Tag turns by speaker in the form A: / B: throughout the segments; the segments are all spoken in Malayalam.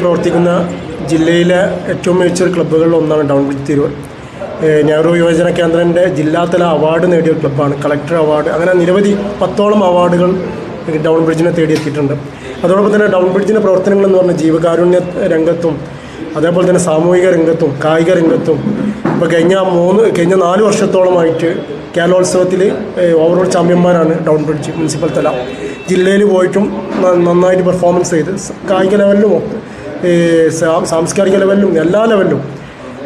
A: പ്രവർത്തിക്കുന്ന ജില്ലയിലെ ഏറ്റവും മികച്ച ക്ലബ്ബുകളിൽ ഒന്നാണ് ഡൗൺ ബ്രിഡ്ജ് തിരൂർ. നെഹ്റു യുവജന കേന്ദ്രന്റെ ജില്ലാതല അവാർഡ് നേടിയ ക്ലബ്ബാണ് കളക്ടർ അവാർഡ്. അങ്ങനെ നിരവധി പത്തോളം അവാർഡുകൾ ഡൗൺ ബ്രിഡ്ജിനെ തേടിയെത്തിയിട്ടുണ്ട്. അതോടൊപ്പം തന്നെ ഡൗൺ ബ്രിഡ്ജിന്റെ പ്രവർത്തനങ്ങൾ എന്ന് പറഞ്ഞാൽ ജീവകാരുണ്യ രംഗത്തും അതേപോലെ തന്നെ സാമൂഹിക രംഗത്തും കായിക രംഗത്തും ഇപ്പോൾ കഴിഞ്ഞ മൂന്ന് കഴിഞ്ഞ നാല് വർഷത്തോളമായിട്ട് കേരളോത്സവത്തിൽ ഓവറോൾ ചാമ്പ്യന്മാരാണ് ഡൗൺ ബ്രിഡ്ജ് മുനിസിപ്പൽ തല. ജില്ലയിൽ പോയിട്ടും നന്നായിട്ട് പെർഫോമൻസ് ചെയ്ത് കായിക ലെവലിലും സാ- സാംസ്കാരിക ലെവലിലും എല്ലാ ലെവലിലും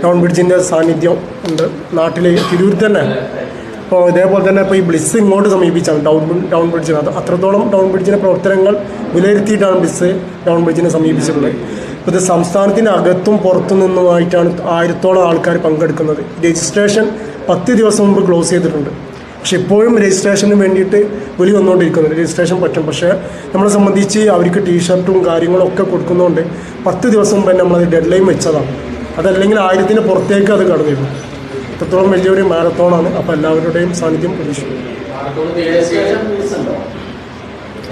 A: ടൗൺ ബ്രിഡ്ജിന്റെ സാന്നിധ്യം ഉണ്ട്. നാട്ടിൽ തിരൂർ തന്നെ. അപ്പോൾ ഇതേപോലെ തന്നെ ഇപ്പോൾ ഈ ബ്ലിസ് ഇങ്ങോട്ട് സമീപിച്ചാണ് ടൗൺ ടൗൺ ബ്രിഡ്ജിന് അത് അത്രത്തോളം ടൗൺ ബ്രിഡ്ജിന്റെ പ്രവർത്തനങ്ങൾ വിലയിരുത്തിയിട്ടാണ് ബ്ലിസ് ടൗൺ ബ്രിഡ്ജിനെ സമീപിച്ചിട്ടുള്ളത്. ഇപ്പോൾ ഇത് സംസ്ഥാനത്തിന്റെ അകത്തും പുറത്തു നിന്നുമായിട്ടാണ് ആയിരത്തോളം ആൾക്കാർ പങ്കെടുക്കുന്നത്. രജിസ്ട്രേഷൻ പത്ത് ദിവസം മുമ്പ് ക്ലോസ് ചെയ്തിട്ടുണ്ട്. പക്ഷെ ഇപ്പോഴും രജിസ്ട്രേഷന് വേണ്ടിയിട്ട് വിളി വന്നുകൊണ്ടിരിക്കുന്നുണ്ട് രജിസ്ട്രേഷൻ പറ്റും. പക്ഷേ നമ്മളെ സംബന്ധിച്ച് അവർക്ക് ടീഷർട്ടും കാര്യങ്ങളും ഒക്കെ കൊടുക്കുന്നതുകൊണ്ട് പത്ത് ദിവസം മുമ്പ് തന്നെ നമ്മളത് ഡെഡ് ലൈൻ വെച്ചതാണ്. അതല്ലെങ്കിൽ ആയിരത്തിന് പുറത്തേക്ക് അത് കടന്നിരുന്നു അത്രത്തോളം വലിയൊരു മാരത്തോണാണ്. അപ്പോൾ എല്ലാവരുടെയും സാന്നിധ്യം പ്രതീക്ഷിക്കുന്നു.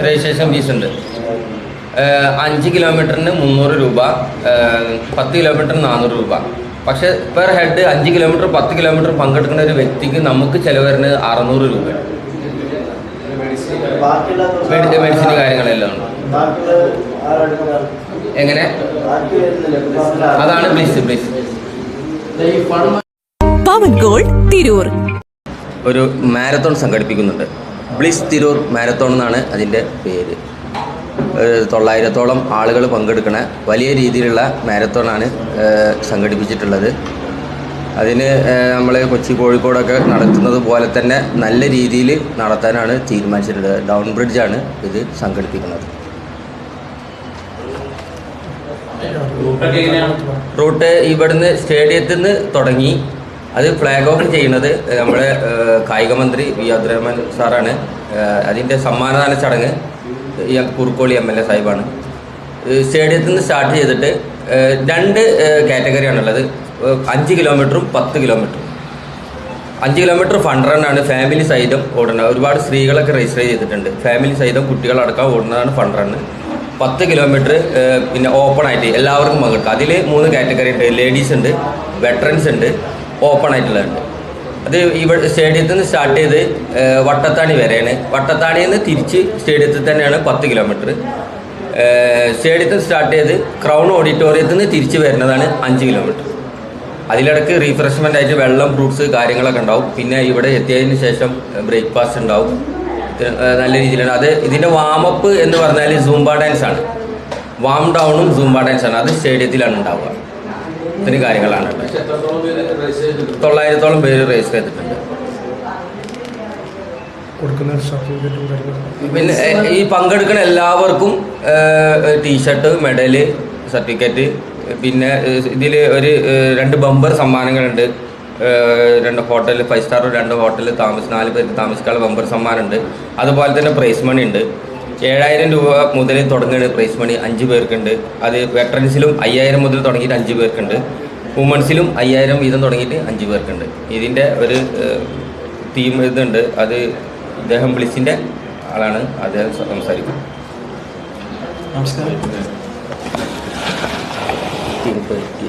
B: രജിസ്ട്രേഷൻ ഫീസ് ഉണ്ട്? അഞ്ച് കിലോമീറ്ററിന് മുന്നൂറ് രൂപ പത്ത് കിലോമീറ്ററിന് നാനൂറ് രൂപ. പക്ഷേ പെർ ഹെഡ് അഞ്ച് കിലോമീറ്റർ പത്ത് കിലോമീറ്റർ പങ്കെടുക്കുന്ന ഒരു വ്യക്തിക്ക് നമുക്ക് ചിലവ് വരുന്നത് അറുന്നൂറ് രൂപ മെഡി- മെഡിസിൻ കാര്യങ്ങളെല്ലാം ഉണ്ട്. എങ്ങനെ? അതാണ് please please
C: Pavan gold Tirur.
B: ഒരു മാരത്തോൺ സംഘടിപ്പിക്കുന്നുണ്ട്. ബ്ലിസ് തിരൂർ മാരത്തോൺ എന്നാണ് അതിന്റെ പേര്. തൊള്ളായിരത്തോളം ആളുകൾ പങ്കെടുക്കുന്ന വലിയ രീതിയിലുള്ള മാരത്തോണാണ് സംഘടിപ്പിച്ചിട്ടുള്ളത്. അതിന് നമ്മൾ കൊച്ചി കോഴിക്കോടൊക്കെ നടത്തുന്നത് പോലെ തന്നെ നല്ല രീതിയിൽ നടത്താനാണ് തീരുമാനിച്ചിട്ടുള്ളത്. ഡൗൺ ബ്രിഡ്ജാണ് ഇത് സംഘടിപ്പിക്കുന്നത്. റൂട്ട് ഇവിടുന്ന് സ്റ്റേഡിയത്തിൽ നിന്ന് തുടങ്ങി. അത് ഫ്ലാഗ് ഓഫ് ചെയ്യുന്നത് നമ്മുടെ കായിക മന്ത്രി വി. അബ്ദുറഹ്മാൻ സാറാണ്. അതിന്റെ സമ്മാനദാന ചടങ്ങ് ഈ കുറുക്കോളി എം എൽ എ സാഹിബാണ്. സ്റ്റേഡിയത്തിൽ നിന്ന് സ്റ്റാർട്ട് ചെയ്തിട്ട് രണ്ട് കാറ്റഗറിയാണുള്ളത്. അഞ്ച് കിലോമീറ്ററും പത്ത് കിലോമീറ്ററും. അഞ്ച് കിലോമീറ്റർ ഫണ്ട് റണ്ണാണ് ഫാമിലി സഹിതം ഓടുന്നത് ഒരുപാട് സ്ത്രീകളൊക്കെ രജിസ്റ്റർ ചെയ്തിട്ടുണ്ട്. ഫാമിലി സഹിതം കുട്ടികളടക്കം ഓടുന്നതാണ് ഫണ്ട് റണ്ണ് പത്ത് കിലോമീറ്റർ പിന്നെ ഓപ്പൺ ആയിട്ട് എല്ലാവർക്കും പങ്കെടുക്കാം. അതിൽ മൂന്ന് കാറ്റഗറി ഉണ്ട്. ലേഡീസ് ഉണ്ട് വെറ്ററൻസ് ഉണ്ട് ഓപ്പൺ ആയിട്ടുള്ളതുണ്ട് അത് ഇവിടെ സ്റ്റേഡിയത്തിൽ നിന്ന് സ്റ്റാർട്ട് ചെയ്ത് വട്ടത്താണി വരെയാണ്. വട്ടത്താണിയിൽ നിന്ന് തിരിച്ച് സ്റ്റേഡിയത്തിൽ തന്നെയാണ് പത്ത് കിലോമീറ്റർ. സ്റ്റേഡിയത്തിൽ സ്റ്റാർട്ട് ചെയ്ത് ക്രൗൺ ഓഡിറ്റോറിയത്തിൽ നിന്ന് തിരിച്ച് വരുന്നതാണ് അഞ്ച് കിലോമീറ്റർ. അതിലിടക്ക് റീഫ്രഷ്മെന്റ് ആയിട്ട് വെള്ളം ഫ്രൂട്ട്സ് കാര്യങ്ങളൊക്കെ ഉണ്ടാവും. പിന്നെ ഇവിടെ എത്തിയതിന് ശേഷം ബ്രേക്ക്ഫാസ്റ്റ് ഉണ്ടാവും. നല്ല രീതിയിലാണ്. അത് ഇതിന്റെ വാമപ്പ് എന്ന് പറഞ്ഞാൽ സൂംബ ഡാൻസ് ആണ്. വാം ഡൗണും സൂംബ ഡാൻസ് ആണ്. അത് സ്റ്റേഡിയത്തിലാണ് ഉണ്ടാവുക. ഇത്രയും കാര്യങ്ങളാണ്. തൊള്ളായിരത്തോളം പേര് രജിസ്റ്റർ ചെയ്തിട്ടുണ്ട്. പിന്നെ ഈ പങ്കെടുക്കുന്ന എല്ലാവർക്കും ടീഷർട്ട് മെഡൽ സർട്ടിഫിക്കറ്റ് പിന്നെ ഇതിൽ ഒരു രണ്ട് ബമ്പർ സമ്മാനങ്ങളുണ്ട്. രണ്ട് ഹോട്ടൽ ഫൈവ് സ്റ്റാർ രണ്ട് ഹോട്ടൽ താമസ നാല് പേര് താമസിക്കാനുള്ള ബമ്പർ സമ്മാനമുണ്ട്. അതുപോലെ തന്നെ പ്രൈസ് മണി ഉണ്ട്. ഏഴായിരം രൂപ മുതൽ തുടങ്ങിയത് പ്രൈസ് മണി അഞ്ച് പേർക്കുണ്ട്. അത് വെറ്ററൻസിലും അയ്യായിരം മുതൽ തുടങ്ങിയിട്ട് അഞ്ച് പേർക്കുണ്ട്. വുമൺസിലും അയ്യായിരം വീതം തുടങ്ങിയിട്ട് അഞ്ച് പേർക്കുണ്ട്. ഇതിന്റെ ഒരു തീം ഇതുണ്ട്. അത് ഇദ്ദേഹം ബ്ലിസിന്റെ ആളാണ്. അദ്ദേഹം സംസാരിക്കും.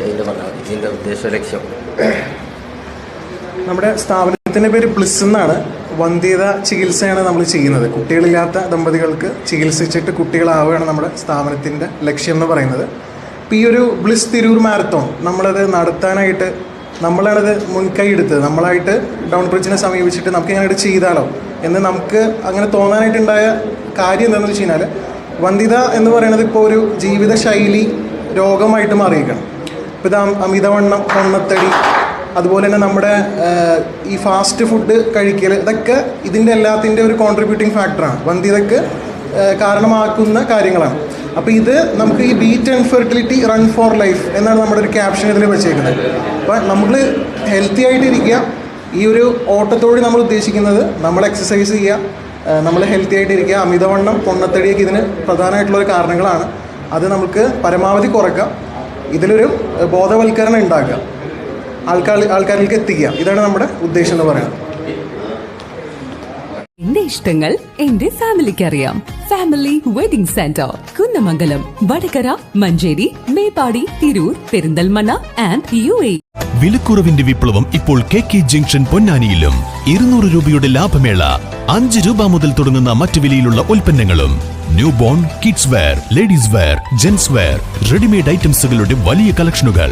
B: അതിന്റെ പറഞ്ഞാൽ ഇതിന്റെ ഉദ്ദേശ ലക്ഷ്യം.
D: നമ്മുടെ സ്ഥാപനത്തിന്റെ പേര് ബ്ലിസ് എന്നാണ്. വന്ധ്യത ചികിത്സയാണ് നമ്മൾ ചെയ്യുന്നത്. കുട്ടികളില്ലാത്ത ദമ്പതികൾക്ക് ചികിത്സിച്ചിട്ട് കുട്ടികളാവുകയാണ് നമ്മുടെ സ്ഥാപനത്തിന്റെ ലക്ഷ്യം എന്ന് പറയുന്നത്. അപ്പോൾ ഈ ഒരു ബ്ലിസ് തിരൂർ മാരത്തോൺ നമ്മളത് നടത്താനായിട്ട് നമ്മളാണത് മുൻകൈ എടുത്തത്. നമ്മളായിട്ട് ഡൗൺ ബ്രിഡ്ജിനെ സമീപിച്ചിട്ട് നമുക്ക് ഇങ്ങനെ ചെയ്താലോ? എന്ന് നമുക്ക് അങ്ങനെ തോന്നാനായിട്ടുണ്ടായ കാര്യം എന്താണെന്ന് വെച്ച് കഴിഞ്ഞാൽ വന്ധ്യത എന്ന് പറയുന്നത് ഇപ്പോൾ ഒരു ജീവിതശൈലി രോഗമായിട്ട് മാറിയിരിക്കണം ഇപ്പോൾ ഇത് അമിതവണ്ണം പൊണ്ണത്തടി അതുപോലെ തന്നെ നമ്മുടെ ഈ ഫാസ്റ്റ് ഫുഡ് കഴിക്കൽ ഇതൊക്കെ ഇതിന്റെ എല്ലാത്തിന്റെ ഒരു കോൺട്രിബ്യൂട്ടിംഗ് ഫാക്ടറാണ് ആഹ്, കാരണമാക്കുന്ന കാര്യങ്ങളാണ്. അപ്പോൾ ഇത് നമുക്ക് ഈ beat and fertility run for life എന്നാണ് നമ്മുടെ ഒരു ക്യാപ്ഷൻ ഇതിൽ വെച്ചേക്കുന്നത്. അപ്പോൾ നമ്മൾ ഹെൽത്തി ആയിട്ടിരിക്കുക. ഈ ഒരു ഓട്ടത്തോടെ നമ്മൾ ഉദ്ദേശിക്കുന്നത് നമ്മൾ എക്സസൈസ് ചെയ്യുക നമ്മൾ ഹെൽത്തി ആയിട്ടിരിക്കുക. അമിതവണ്ണം പൊണ്ണത്തടിയൊക്കെ ഇതിന് പ്രധാനമായിട്ടുള്ള ഒരു കാരണങ്ങളാണ്. അത് നമുക്ക് പരമാവധി കുറയ്ക്കാം. ഇതിലൊരു ബോധവൽക്കരണം ഉണ്ടാക്കുക. ആൾക്കാർ ആൾക്കാരിലേക്ക് എത്തിക്കുക ഇതാണ് നമ്മുടെ ഉദ്ദേശം എന്ന് പറയുന്നത്
C: എന്റെ ഇഷ്ടങ്ങൾ എന്റെ ഫാമിലിക്ക് അറിയാം family wedding centre Kunnamangalam Vadakara Manjeri Meppadi Tirur Perinthalmanna and U A.
E: വിലക്കുറവിന്റെ വിപ്ലവം ഇപ്പോൾ കെ കെ ജംഗ്ഷൻ പൊന്നാനിയിലും. ഇരുന്നൂറ് രൂപയുടെ ലാഭമേള അഞ്ച് രൂപ മുതൽ തുടങ്ങുന്ന മറ്റു വിലയിലുള്ള ഉൽപ്പന്നങ്ങളും. New born kids wear ladies wear gents wear readymade ഐറ്റംസുകളുടെ വലിയ കളക്ഷനുകൾ